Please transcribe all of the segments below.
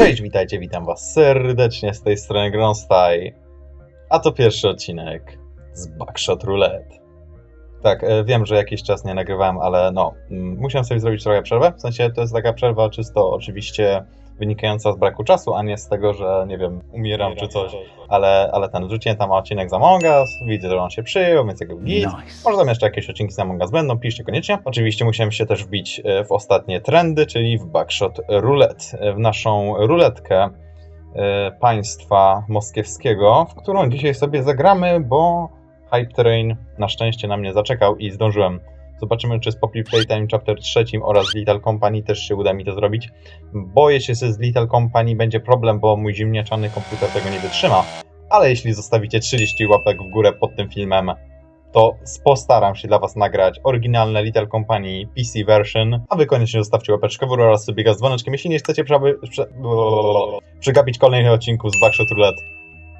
Cześć, witajcie, witam was serdecznie z tej strony Gronstaj. A to pierwszy odcinek z Backshot Roulette. Tak, e, wiem, że jakiś czas nie nagrywałem, ale no, mm, musiałem sobie zrobić trochę przerwę. W sensie to jest taka przerwa czysto oczywiście wynikająca z braku czasu, a nie z tego, że nie wiem, umieram czy coś. Ale, ale ten, wrzuciłem tam odcinek z Among Us, widzę, że on się przyjął, więc jakby git. Może tam jeszcze jakieś odcinki z Among Us będą, piszcie koniecznie. Oczywiście musiałem się też wbić e, w ostatnie trendy, czyli w Backshot Roulette, e, w naszą ruletkę e, państwa moskiewskiego, w którą dzisiaj sobie zagramy, bo Hype Train na szczęście na mnie zaczekał i zdążyłem. Zobaczymy, czy z Poppy Playtime Chapter 3 oraz z Little Company też się uda mi to zrobić. Boję się, że z Little Company będzie problem, bo mój zimniaczany komputer tego nie wytrzyma. Ale jeśli zostawicie 30 łapek w górę pod tym filmem, to postaram się dla Was nagrać oryginalne Little Company PC version, a Wy koniecznie zostawcie łapeczkę w górę oraz sobie z dzwoneczkiem, jeśli nie chcecie prze, przegapić kolejnych odcinków z Backshot Roulette.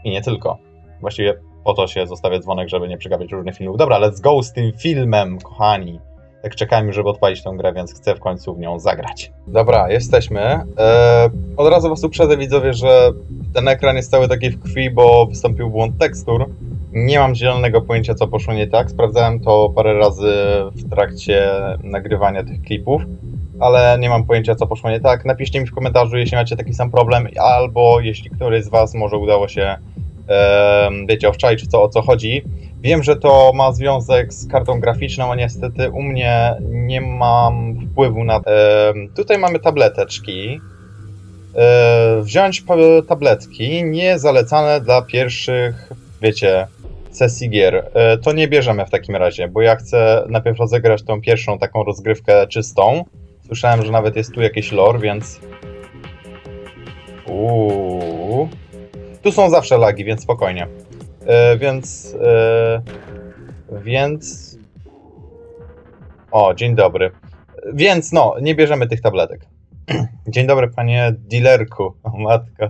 I nie tylko. Właściwie po to się zostawia dzwonek, żeby nie przegapiać różnych filmów. Dobra, let's go z tym filmem, kochani. Tak czekałem już, żeby odpalić tę grę, więc chcę w końcu w nią zagrać. Dobra, jesteśmy. Eee, od razu was uprzedzę, widzowie, że ten ekran jest cały taki w krwi, bo wystąpił błąd tekstur. Nie mam zielonego pojęcia, co poszło nie tak. Sprawdzałem to parę razy w trakcie nagrywania tych klipów, ale nie mam pojęcia, co poszło nie tak. Napiszcie mi w komentarzu, jeśli macie taki sam problem, albo jeśli któryś z Was może udało się, wiecie, owczaić, co, o co chodzi. Wiem, że to ma związek z kartą graficzną, a niestety u mnie nie mam wpływu na. Tutaj mamy tableteczki. E, wziąć tabletki niezalecane dla pierwszych, wiecie, sesji gier. E, to nie bierzemy w takim razie, bo ja chcę najpierw rozegrać tą pierwszą taką rozgrywkę czystą. Słyszałem, że nawet jest tu jakieś lore, więc. Uuu. Tu są zawsze lagi, więc spokojnie. E, więc. E, więc. O, dzień dobry. Więc no, nie bierzemy tych tabletek. Dzień dobry, panie dealerku. O matko.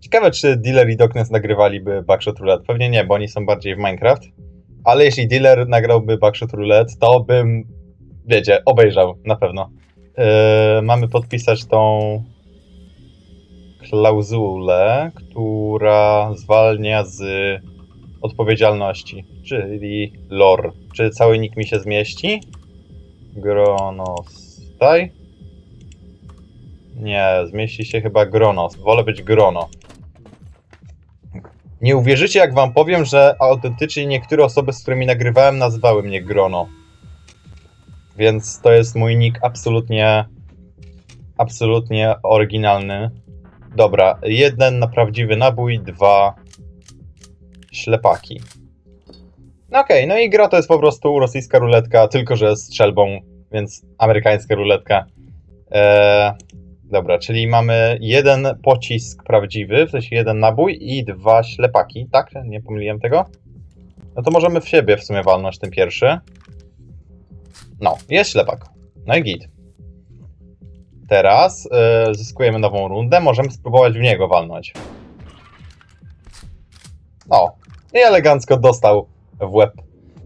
Ciekawe, czy dealer i Doknes nagrywaliby Backshot Roulette. Pewnie nie, bo oni są bardziej w Minecraft. Ale jeśli dealer nagrałby Backshot Roulette, to bym, wiecie, obejrzał na pewno. Yy, mamy podpisać tą klauzulę, która zwalnia z odpowiedzialności, czyli lore. Czy cały nick mi się zmieści? Gronostaj? Nie, zmieści się chyba Gronos. Wolę być Grono. Nie uwierzycie, jak wam powiem, że autentycznie niektóre osoby, z którymi nagrywałem, nazywały mnie Grono. Więc to jest mój nick absolutnie, absolutnie oryginalny. Dobra, jeden na prawdziwy nabój, dwa ślepaki. Okej, no i gra to jest po prostu rosyjska ruletka, tylko że z strzelbą, więc amerykańska ruletka. Eee, dobra, czyli mamy jeden pocisk prawdziwy, w sensie jeden nabój i dwa ślepaki, tak? Nie pomyliłem tego? No to możemy w siebie w sumie walnąć ten pierwszy. No, jest ślepak. No i git. Teraz e, zyskujemy nową rundę, możemy spróbować w niego walnąć. O, i elegancko dostał w łeb.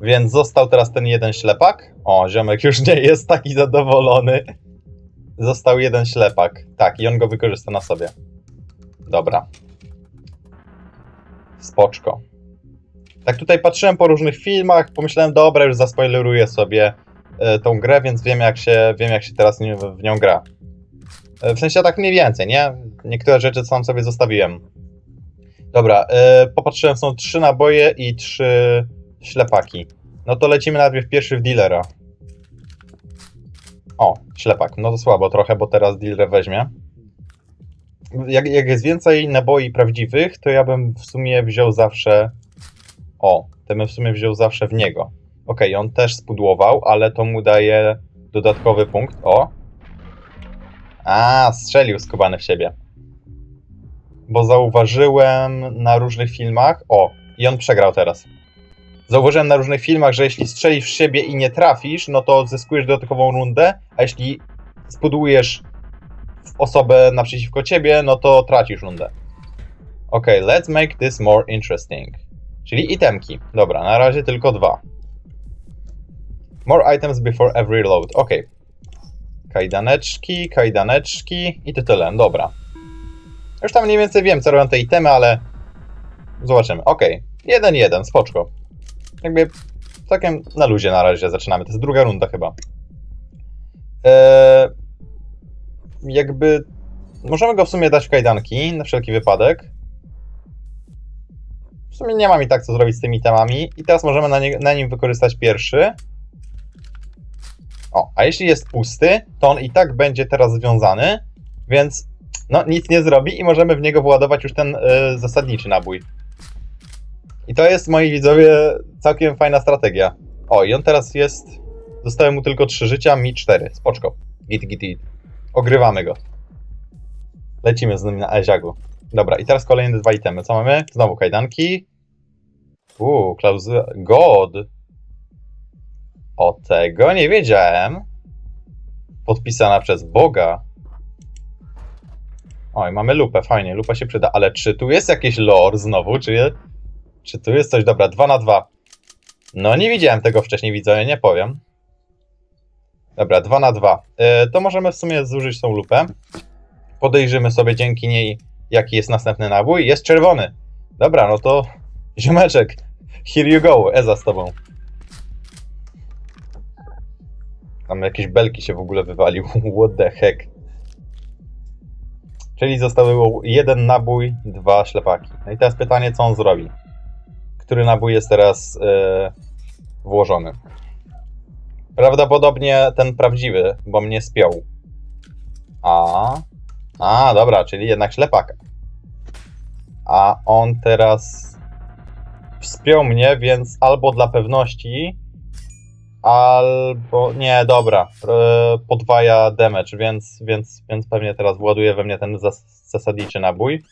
Więc został teraz ten jeden ślepak. O, ziomek już nie jest taki zadowolony. Został jeden ślepak. Tak, i on go wykorzysta na sobie. Dobra. Spoczko. Tak tutaj patrzyłem po różnych filmach, pomyślałem, dobra, już zaspoileruję sobie e, tą grę, więc wiem jak się, wiem jak się teraz w nią gra. E, w sensie tak mniej więcej, nie? Niektóre rzeczy sam sobie zostawiłem. Dobra, e, popatrzyłem, są trzy naboje i trzy ślepaki. No to lecimy najpierw pierwszy w dealera. O, ślepak. No to słabo trochę, bo teraz dealer weźmie. Jak, jak jest więcej naboi prawdziwych, to ja bym w sumie wziął zawsze. O, to bym w sumie wziął zawsze w niego. Okej, on też spudłował, ale to mu daje dodatkowy punkt. O. A, strzelił skubany w siebie. Bo zauważyłem na różnych filmach. O, i on przegrał teraz. Zauważyłem na różnych filmach, że jeśli strzelisz w siebie i nie trafisz, no to zyskujesz dodatkową rundę, a jeśli spudujesz osobę naprzeciwko ciebie, no to tracisz rundę. Ok, let's make this more interesting. Czyli itemki. Dobra, na razie tylko dwa. More items before every load. Ok. Kajdaneczki, kajdaneczki i tyle. Dobra. Już tam mniej więcej wiem, co robią te itemy, ale zobaczymy. Okej, 1-1, spoczko. Jakby całkiem na luzie na razie zaczynamy. To jest druga runda chyba. Eee, jakby możemy go w sumie dać w kajdanki, na wszelki wypadek. W sumie nie mam i tak co zrobić z tymi temami. I teraz możemy na, nie, na nim wykorzystać pierwszy. O, a jeśli jest pusty, to on i tak będzie teraz związany, więc no nic nie zrobi i możemy w niego władować już ten y, zasadniczy nabój. I to jest, moi widzowie, całkiem fajna strategia. O, i on teraz jest... Zostały mu tylko 3 życia, mi 4. Spoczko. Git, git, git. Ogrywamy go. Lecimy z nim na Eziagu. Dobra, i teraz kolejne dwa itemy. Co mamy? Znowu kajdanki. Uuu, klauzula... God. O tego nie wiedziałem. Podpisana przez Boga. Oj, mamy lupę, fajnie, lupa się przyda. Ale czy tu jest jakieś lore znowu? Czy, je, czy tu jest coś? Dobra, 2 na 2. No nie widziałem tego wcześniej, widzowie, nie powiem. Dobra, 2 na 2. Yy, to możemy w sumie zużyć tą lupę. Podejrzymy sobie dzięki niej, jaki jest następny nabój. Jest czerwony. Dobra, no to ziomeczek, here you go, Eza z tobą. Tam jakieś belki się w ogóle wywalił. What the heck. Czyli zostało jeden nabój, dwa ślepaki. No i teraz pytanie, co on zrobi? Który nabój jest teraz e, włożony? Prawdopodobnie ten prawdziwy, bo mnie spiął. A. A, dobra, czyli jednak ślepaka. A on teraz wspiął mnie, więc albo dla pewności, albo. Nie, dobra. e, Podwaja damage, więc, więc, więc pewnie teraz właduje we mnie ten zas zasadniczy nabój.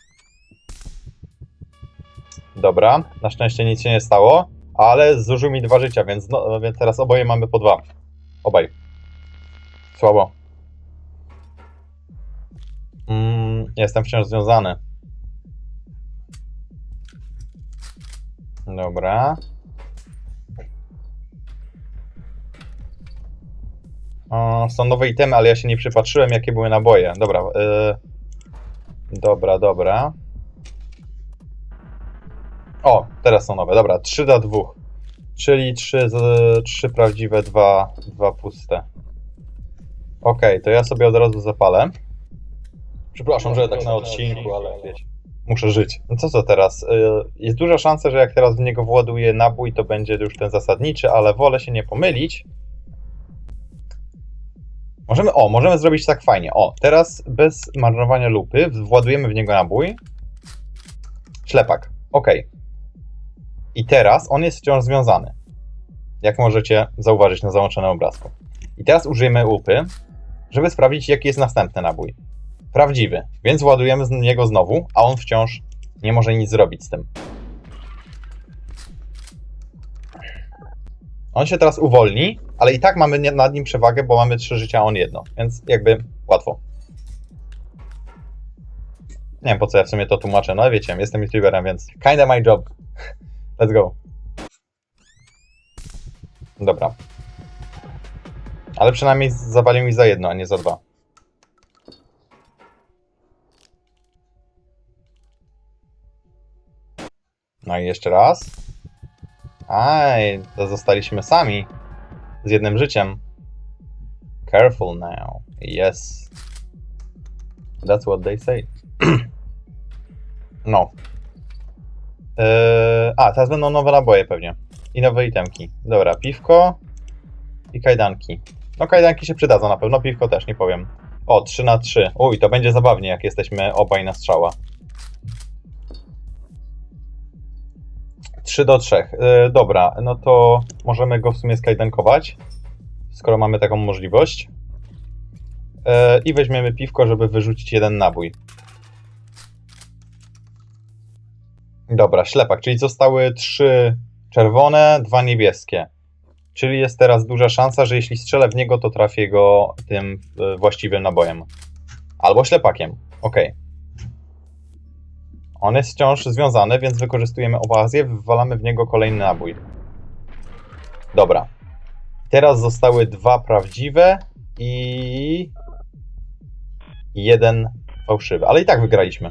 Dobra, na szczęście nic się nie stało, ale zużył mi dwa życia, więc, no, więc teraz oboje mamy po dwa. Obaj. Słabo. Mm, jestem wciąż związany. Dobra. Są nowe itemy, ale ja się nie przypatrzyłem, jakie były naboje. Dobra. y, dobra, dobra. O, teraz są nowe. Dobra, 3 do 2. Czyli 3, z, 3 prawdziwe, 2, 2 puste. Okej, to ja sobie od razu zapalę. Przepraszam, że tak na odcinku, ale wiecie. Muszę żyć. No co to teraz? Y, Jest duża szansa, że jak teraz w niego właduję nabój, to będzie już ten zasadniczy, ale wolę się nie pomylić. Możemy, o, możemy zrobić tak fajnie. O, teraz bez marnowania lupy władujemy w niego nabój. Ślepak. Ok. I teraz on jest wciąż związany. Jak możecie zauważyć na załączonym obrazku. I teraz użyjemy lupy, żeby sprawdzić, jaki jest następny nabój. Prawdziwy, więc ładujemy z niego znowu, a on wciąż nie może nic zrobić z tym. On się teraz uwolni, ale i tak mamy nad nim przewagę, bo mamy trzy życia, a on jedno, więc jakby łatwo. Nie wiem po co ja w sumie to tłumaczę, no ale wiecie, jestem youtuberem, więc kinda my job. Let's go. Dobra. Ale przynajmniej zawalił mi za jedno, a nie za dwa. No i jeszcze raz. Aj, to zostaliśmy sami. Z jednym życiem. Careful now. Yes. That's what they say. no. Eee, a, teraz będą nowe naboje pewnie. I nowe itemki. Dobra, piwko i kajdanki. No kajdanki się przydadzą na pewno, piwko też, nie powiem. O, 3 na 3. Uj, to będzie zabawnie, jak jesteśmy obaj na strzała. 3 do 3. Yy, dobra, no to możemy go w sumie skajdankować, skoro mamy taką możliwość. Yy, I weźmiemy piwko, żeby wyrzucić jeden nabój. Dobra, ślepak, czyli zostały 3 czerwone, 2 niebieskie. Czyli jest teraz duża szansa, że jeśli strzelę w niego, to trafię go tym yy, właściwym nabojem. Albo ślepakiem. Okej. On jest wciąż związany, więc wykorzystujemy okazję, wywalamy w niego kolejny nabój. Dobra. Teraz zostały dwa prawdziwe i jeden fałszywy, ale i tak wygraliśmy.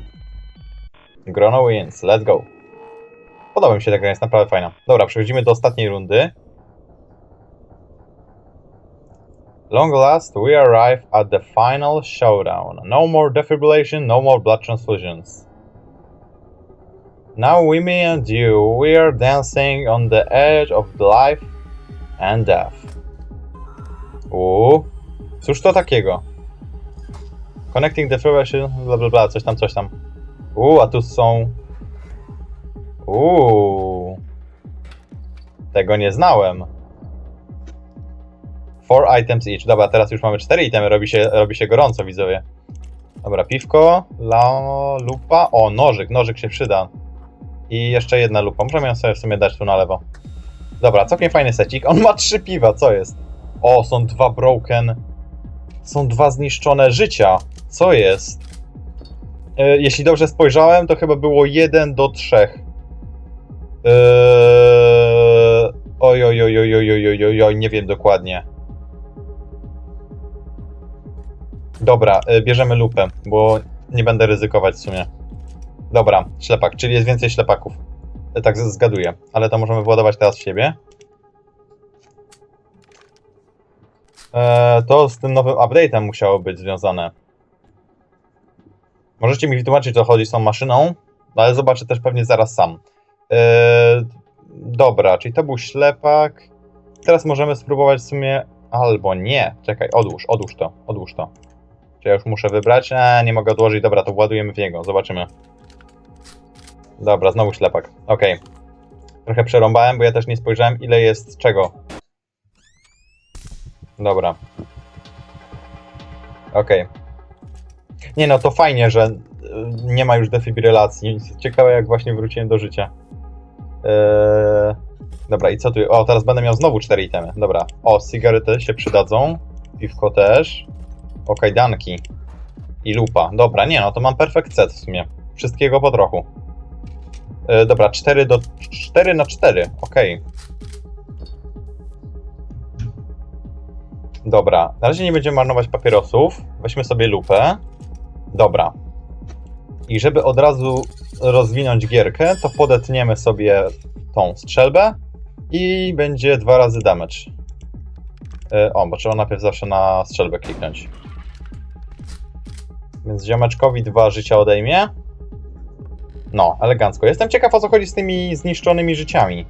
Grono wins, let's go. Podoba mi się ta gra, jest naprawdę fajna. Dobra, przechodzimy do ostatniej rundy. Long last, we arrive at the final showdown. No more defibrillation, no more blood transfusions. Now we me and you, we are dancing on the edge of life and death. Uuu, cóż to takiego? Connecting defibrillation, bla bla bla, coś tam, coś tam. Uuu, a tu są... Uuu. Tego nie znałem. Four items each. Dobra, teraz już mamy cztery itemy, robi się, robi się gorąco, widzowie. Dobra, piwko, la, lupa. O, nożyk, nożyk się przyda. I jeszcze jedna lupa. Możemy ją sobie w sumie dać tu na lewo. Dobra, całkiem fajny secik. On ma trzy piwa, co jest? O, są dwa broken. Są dwa zniszczone życia. Co jest? E, jeśli dobrze spojrzałem, to chyba było 1 do 3. Yy... E, oj, oj, oj, oj, oj, oj, oj, oj, nie wiem dokładnie. Dobra, e, bierzemy lupę, bo nie będę ryzykować w sumie. Dobra, ślepak, czyli jest więcej ślepaków. Tak zgaduję, ale to możemy władować teraz w siebie. Eee, to z tym nowym update'em musiało być związane. Możecie mi wytłumaczyć, co chodzi z tą maszyną, ale zobaczę też pewnie zaraz sam. Eee, dobra, czyli to był ślepak. Teraz możemy spróbować w sumie. Albo nie. Czekaj, odłóż, odłóż to, odłóż to. Czy ja już muszę wybrać? Eee, nie mogę odłożyć. Dobra, to władujemy w niego, zobaczymy. Dobra, znowu ślepak. Okej. Trochę przerąbałem, bo ja też nie spojrzałem, ile jest czego. Dobra. Okej. Nie no, to fajnie, że y, nie ma już defibrylacji. Ciekawe, jak właśnie wróciłem do życia. Eee, dobra, i co tu? O, teraz będę miał znowu cztery itemy. Dobra. O, cygarety się przydadzą. Piwko też. O, kajdanki. I lupa. Dobra, nie no, to mam perfect set w sumie. Wszystkiego po trochu. E, dobra, 4 do 4 na 4. Okej. Dobra, na razie nie będziemy marnować papierosów. Weźmy sobie lupę. Dobra. I żeby od razu rozwinąć gierkę, to podetniemy sobie tą strzelbę i będzie dwa razy damage. E, O, bo trzeba najpierw zawsze na strzelbę kliknąć. Więc ziomeczkowi dwa życia odejmie. No, elegancko. Jestem ciekaw o co chodzi z tymi zniszczonymi życiami.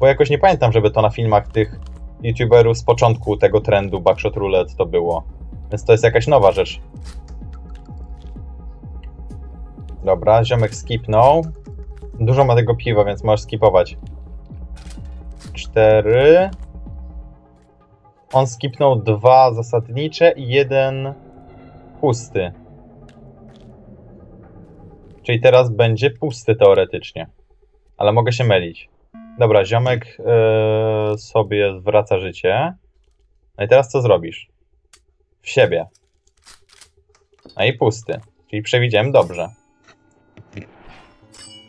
Bo jakoś nie pamiętam, żeby to na filmach tych youtuberów z początku tego trendu Backshot Roulette to było. Więc to jest jakaś nowa rzecz. Dobra, ziomek skipnął. Dużo ma tego piwa, więc możesz skipować. Cztery. On skipnął dwa zasadnicze i jeden pusty. Czyli teraz będzie pusty teoretycznie. Ale mogę się mylić. Dobra, ziomek yy, sobie zwraca życie. No i teraz co zrobisz? W siebie. No i pusty. Czyli przewidziałem dobrze.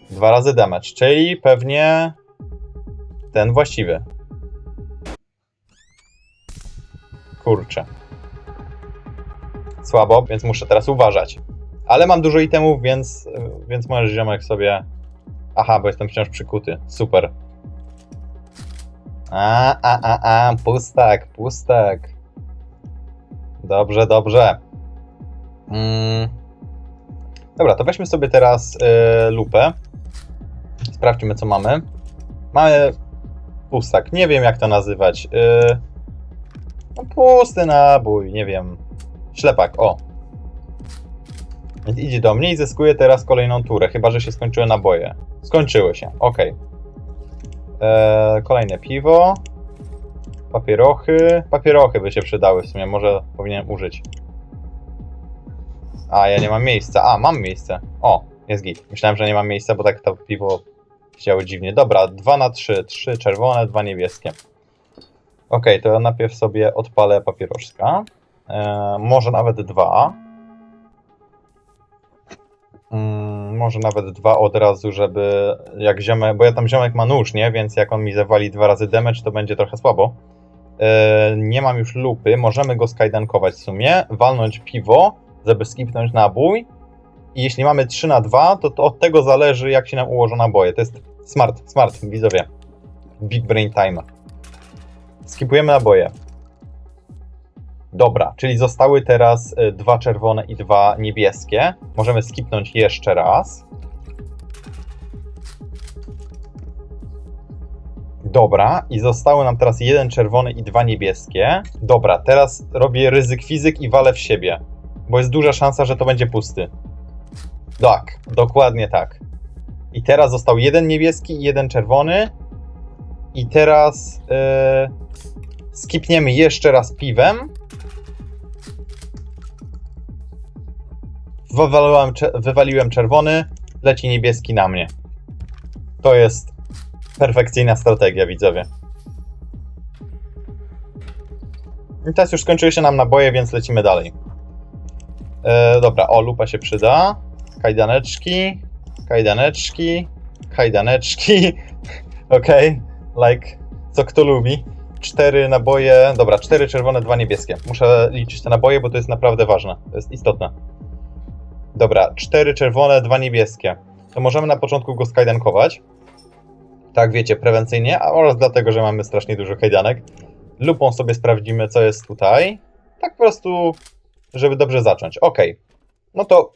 Dwa razy damage, czyli pewnie ten właściwy. Kurczę. Słabo, więc muszę teraz uważać. Ale mam dużo itemów, więc, więc możesz ziomek sobie... Aha, bo jestem wciąż przykuty. Super. A, a, a, a, pustak, pustak. Dobrze, dobrze. Mm. Dobra, to weźmy sobie teraz y, lupę. Sprawdźmy, co mamy. Mamy pustak, nie wiem jak to nazywać. Y, no, pusty nabój, nie wiem. Ślepak, o. Więc Idzie do mnie i zyskuje teraz kolejną turę, chyba że się skończyły naboje. Skończyły się, ok. Eee, kolejne piwo. Papierochy. Papierochy by się przydały w sumie, może powinienem użyć. A, ja nie mam miejsca. A, mam miejsce. O, jest git. Myślałem, że nie mam miejsca, bo tak to piwo działo dziwnie. Dobra, 2 na 3. 3 czerwone, 2 niebieskie. Ok, to ja najpierw sobie odpalę papieroszka. Eee, może nawet dwa. Mm, może nawet dwa od razu, żeby jak ziomek, bo ja tam ziomek ma nóż, nie? Więc jak on mi zawali dwa razy damage, to będzie trochę słabo. E, nie mam już lupy, możemy go skajdankować w sumie, walnąć piwo, żeby skipnąć nabój I jeśli mamy 3 na 2, to, to od tego zależy, jak się nam ułożą naboje. To jest smart, smart, widzowie. Big brain time. Skipujemy naboje. Dobra, czyli zostały teraz y, dwa czerwone i dwa niebieskie. Możemy skipnąć jeszcze raz. Dobra, i zostały nam teraz jeden czerwony i dwa niebieskie. Dobra, teraz robię ryzyk fizyk i walę w siebie, bo jest duża szansa, że to będzie pusty. Tak, dokładnie tak. I teraz został jeden niebieski i jeden czerwony. I teraz yy, skipniemy jeszcze raz piwem. Wywaliłem, wywaliłem czerwony, leci niebieski na mnie. To jest perfekcyjna strategia, widzowie. I teraz już skończyły się nam naboje, więc lecimy dalej. E, dobra, o, lupa się przyda. Kajdaneczki, kajdaneczki, kajdaneczki. Okej, like, co kto lubi. Cztery naboje, dobra, cztery czerwone, dwa niebieskie. Muszę liczyć te naboje, bo to jest naprawdę ważne. To jest istotne. Dobra, cztery czerwone, dwa niebieskie. To możemy na początku go skajdankować. Tak, wiecie, prewencyjnie, a oraz dlatego, że mamy strasznie dużo kajdanek. Lupą sobie sprawdzimy, co jest tutaj. Tak po prostu, żeby dobrze zacząć. Ok. No to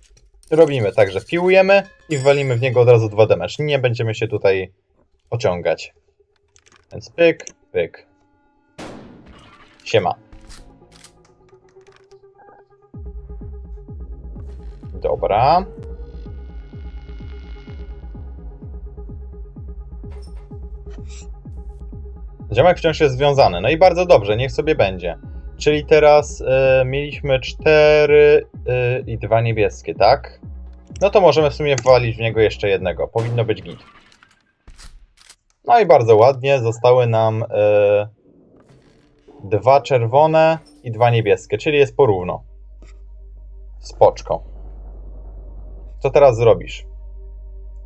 robimy tak, że piłujemy i wwalimy w niego od razu dwa damage. Nie będziemy się tutaj ociągać. Więc pyk, pyk. Siema. Dobra. Ziomek wciąż jest związany. No i bardzo dobrze, niech sobie będzie. Czyli teraz e, mieliśmy cztery e, i dwa niebieskie, tak? No to możemy w sumie wwalić w niego jeszcze jednego. Powinno być git. No i bardzo ładnie. Zostały nam e, dwa czerwone i dwa niebieskie, czyli jest porówno. Spoczko. Co teraz zrobisz?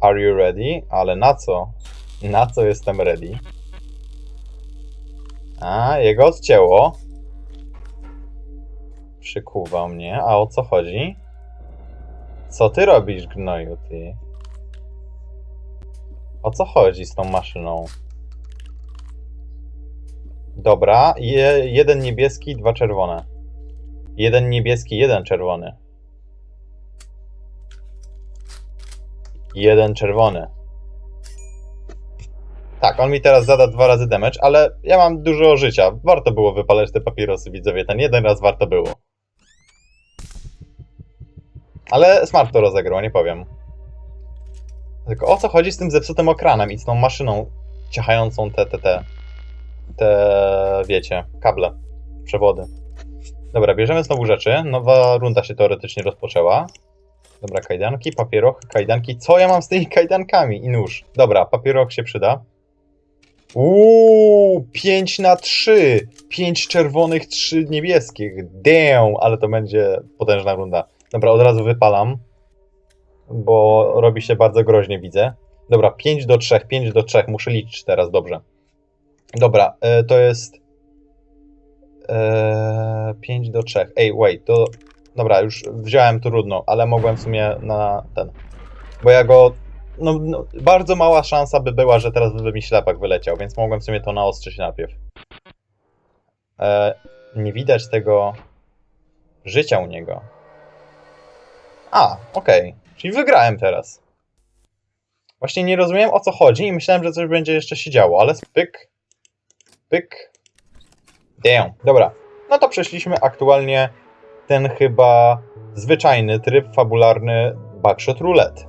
Are you ready? Ale na co? Na co jestem ready? A, jego odcięło. Przykuwał mnie. A o co chodzi? Co ty robisz, gnoju, ty? O co chodzi z tą maszyną? Dobra, je, jeden niebieski, dwa czerwone. Jeden niebieski, jeden czerwony. Jeden czerwony. Tak, on mi teraz zada dwa razy damage, ale ja mam dużo życia. Warto było wypalać te papierosy, widzowie. Ten jeden raz warto było. Ale smart to rozegrał, nie powiem. Tylko o co chodzi z tym zepsutym okranem i z tą maszyną ciachającą te, te, te, te, wiecie, kable, przewody. Dobra, bierzemy znowu rzeczy. Nowa runda się teoretycznie rozpoczęła. Dobra, kajdanki, papieroch, kajdanki. Co ja mam z tymi kajdankami? I nóż. Dobra, papieroch się przyda. Uuu, 5 na 3. 5 czerwonych, 3 niebieskich. Damn, ale to będzie potężna runda. Dobra, od razu wypalam, bo robi się bardzo groźnie, widzę. Dobra, 5 do 3, 5 do 3. Muszę liczyć teraz dobrze. Dobra, e, to jest. E, 5 do 3. Ej, wait, to. Dobra, już wziąłem trudno, ale mogłem w sumie na ten. Bo ja go no, no, bardzo mała szansa by była, że teraz by mi ślepak wyleciał, więc mogłem w sumie to naostrzyć najpierw. E, nie widać tego życia u niego. A, okej. Czyli wygrałem teraz. Właśnie nie rozumiałem o co chodzi i myślałem, że coś będzie jeszcze się działo, ale pyk, pyk. Damn. Dobra. No to przeszliśmy aktualnie ten chyba zwyczajny tryb fabularny Backshot Roulette.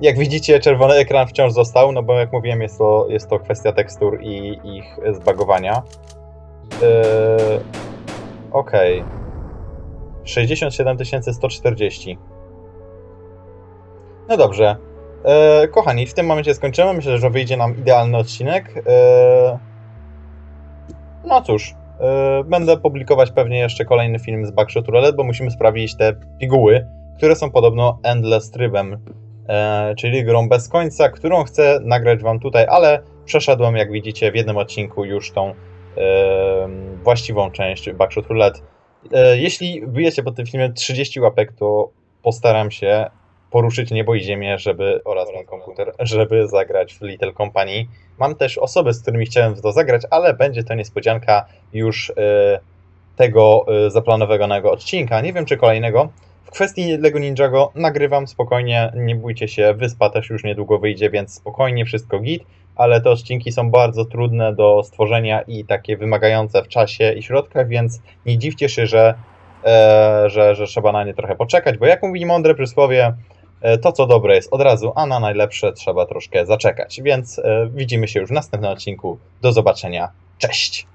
Jak widzicie, czerwony ekran wciąż został, no bo jak mówiłem, jest to, jest to kwestia tekstur i ich zbagowania. Yy, Okej. Okay. 67 140. No dobrze. Yy, kochani, w tym momencie skończymy. Myślę, że wyjdzie nam idealny odcinek. Yy, no cóż, będę publikować pewnie jeszcze kolejny film z Backshot Roulette, bo musimy sprawdzić te piguły, które są podobno endless trybem e, czyli grą bez końca, którą chcę nagrać Wam tutaj, ale przeszedłem, jak widzicie, w jednym odcinku już tą e, właściwą część Backshot Roulette. E, jeśli wyjecie po tym filmie 30 łapek, to postaram się poruszyć niebo i ziemię, żeby oraz mój komputer, żeby zagrać w Little Company. Mam też osoby, z którymi chciałem w to zagrać, ale będzie to niespodzianka już e, tego e, zaplanowanego odcinka. Nie wiem, czy kolejnego. W kwestii Lego Ninjago nagrywam spokojnie, nie bójcie się, wyspa też już niedługo wyjdzie, więc spokojnie, wszystko git, ale te odcinki są bardzo trudne do stworzenia i takie wymagające w czasie i środkach, więc nie dziwcie się, że, e, że, że trzeba na nie trochę poczekać, bo jak mówi mądre przysłowie, to co dobre jest od razu, a na najlepsze trzeba troszkę zaczekać. Więc e, widzimy się już w następnym odcinku. Do zobaczenia. Cześć!